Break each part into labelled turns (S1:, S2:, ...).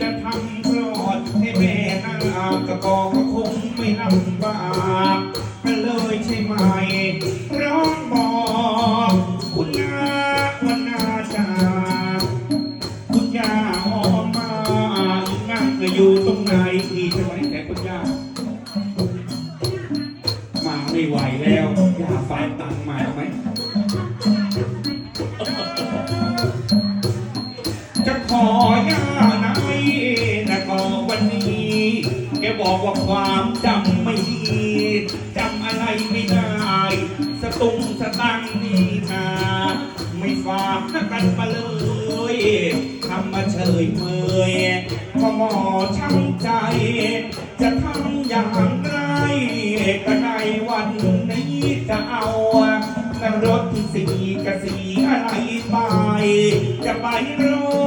S1: จะทำคลอดให้แม่นางอามกระกองก็คงไม่ลำบากกันเลยใช่ไหม ร้องบอกคุณนาวันนาจาคุณยาออมมาอีนั่งก็อยู่ตรงไหน บอกว่าความจำไม่ดีจำอะไรไม่ได้ สตุ้งสตังนี่นาไม่ฝากนักันมาเลยทำมาเฉยเมยพอหมอช้ำใจ จะทำอย่างไรก็ในวันนี้จะเอานรถสีกะสีอะไรไป จะไปโรง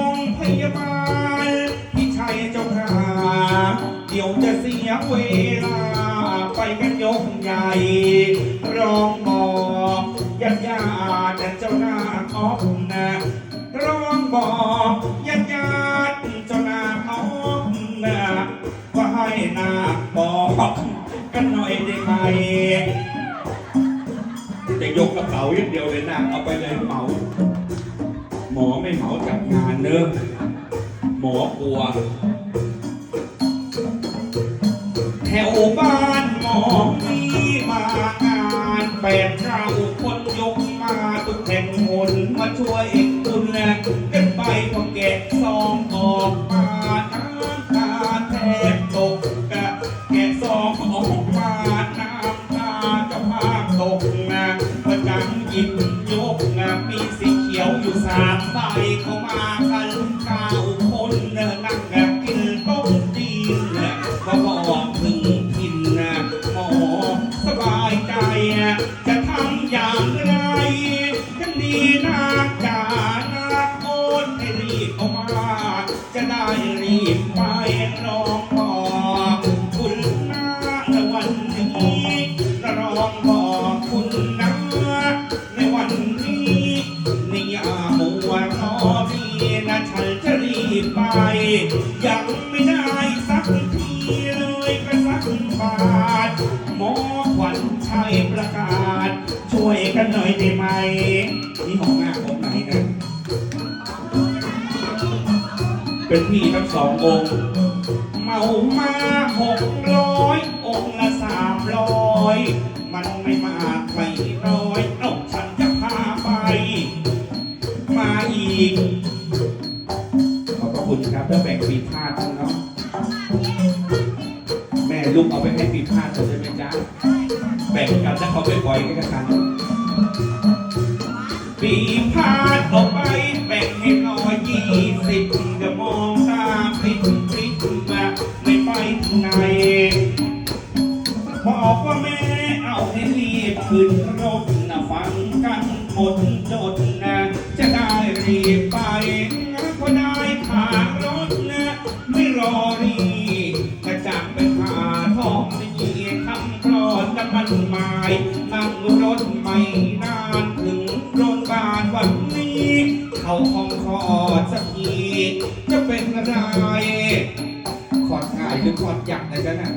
S1: ดี๋ยวจะเสียเวลา ไปกันยกใหญ่ร้องบอกญาติญาติเจ้าหน้าออฟนะร้องบอกญาติญาติเจ้าหน้าออฟนะว่าให้นาบอกกันหน่อยได้ไหมจะยกกระเป๋าอย่างเดียวเลยนะเอาไปเลยเหมา หมอไม่เหมาจัดงานเนอะหมอกลัว ถวบ้านหมอมีมางานแปดเก้าคนยกมาทุกแห่งหนมาช่วยคุณแลกันไปพอแกะซองออกมาน้ำตาแทบตกกะแกะซองออกมาน้ำตาจะพาตกนะประจังหยิบยกนะมีสีเขียวอยู่สามใบ วยกันหน่อยได้ไหมนี่ของหน้าของไหนนะเป็นพี่ทั้งสององค์เมามาหกร้อยองค์ละสามร้อยมันไม่มากไม่น้อยเอาฉันจะพาไป มาอีก ขอบพระคุณครับแล้วแบ่งปีพาดเนาะแม่ลูกเอาไปให้ปีพาดเขาใช่ไหมจ๊ะแบ่งกันแล้วเขาไปปล่อยกันกัน ปีพาดออกไปแบ่งให้น่อยยี่สิบก็มองตาปิดปิดมาไม่ไปถึงไหนบอกว่าแม่เอาให้รีบขึ้นรถนะฟังกันหมดจดนะจะได้รีบไปงั้นก็ได้ผ่ารถนะไม่รอรีกระจักไปผ่าท้องนี่ทำคลอดจะมันมายนั่ง เขาห้องคอดสักทีจะเป็นอะไรขอดง่ายหรือขอดยากนะจ๊ะน่ะ